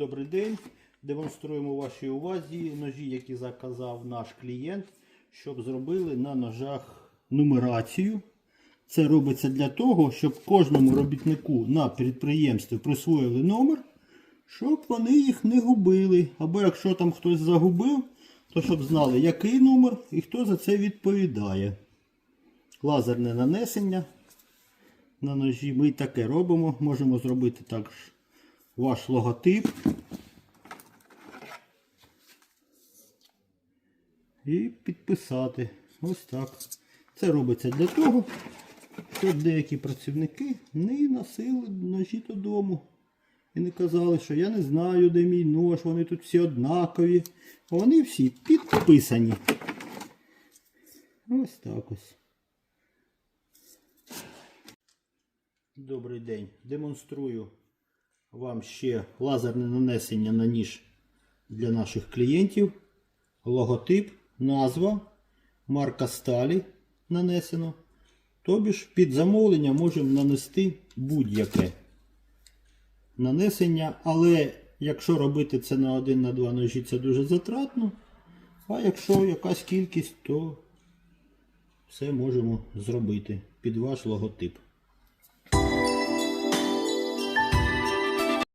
Добрий день. Демонструємо вашій увазі ножі, які заказав наш клієнт, щоб зробили на ножах нумерацію. Це робиться для того, щоб кожному робітнику на підприємстві присвоїли номер, щоб вони їх не губили. Або якщо там хтось загубив, то щоб знали, який номер і хто за це відповідає. Лазерне нанесення на ножі. Ми й таке робимо. Можемо зробити також ваш логотип. І підписати. Ось так. Це робиться для того, щоб деякі працівники не носили ножі додому. І не казали, що я не знаю, де мій нож, вони тут всі однакові. Вони всі підписані. Ось так ось. Добрий день. Демонструю вам ще лазерне нанесення на ніж для наших клієнтів. Логотип, назва, марка сталі нанесено. Тобі ж під замовлення можемо нанести будь-яке нанесення, але якщо робити це на один на два ножі, це дуже затратно. А якщо якась кількість, то все можемо зробити під ваш логотип.